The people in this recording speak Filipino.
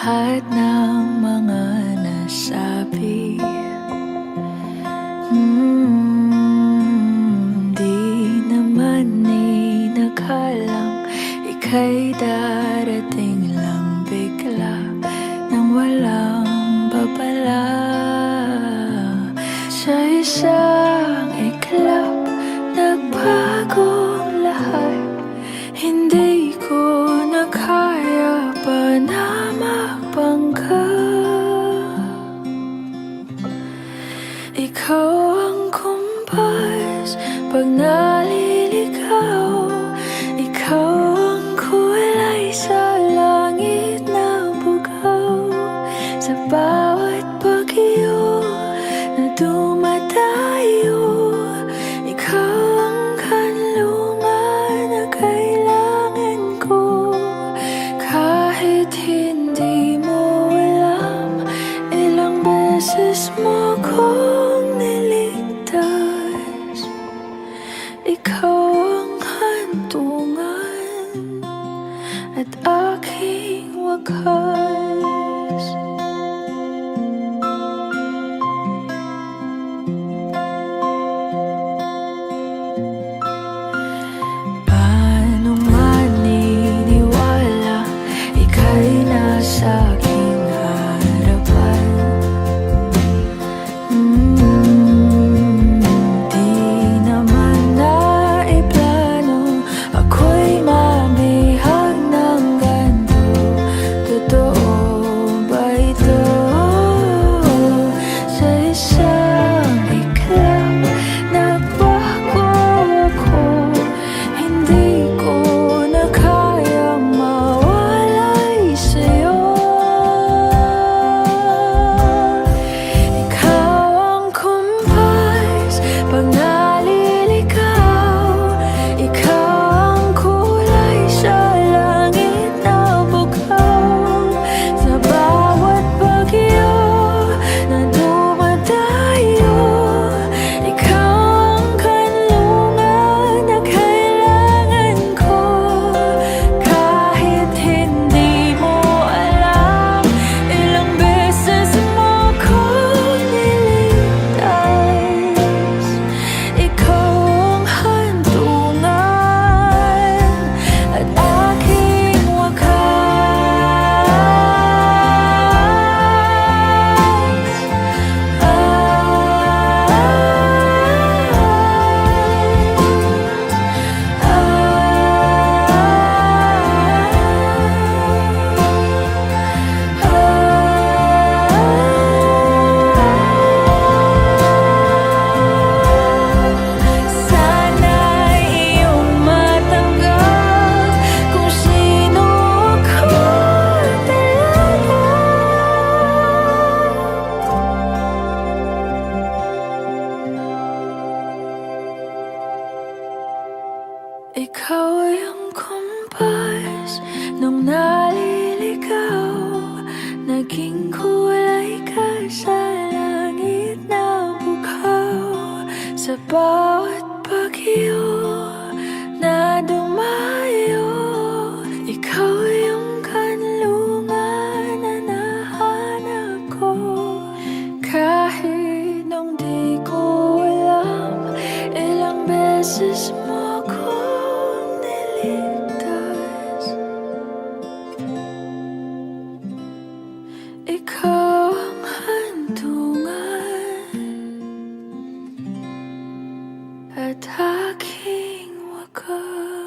lahat ng mga nasabi. Hmm, di naman inakalang ika'y darating lang bigla Nang walang babala. Sa isang pag naliligaw Ikaw ang kulay sa langit na bugaw. Sa bawat bagyo na dumadayo Ikaw ang kanlungan na kailangan ko. Kahit hindi mo alam Ilang beses mo Ikaw ang kumpas nung naliligaw. Naging kulay ka sa langit na bukaw Sa bawat bagyo na dumayo Ikaw yung kanlungan na nahanap ko. Kahit nung di ko alam Ilang beses mo talking, walker.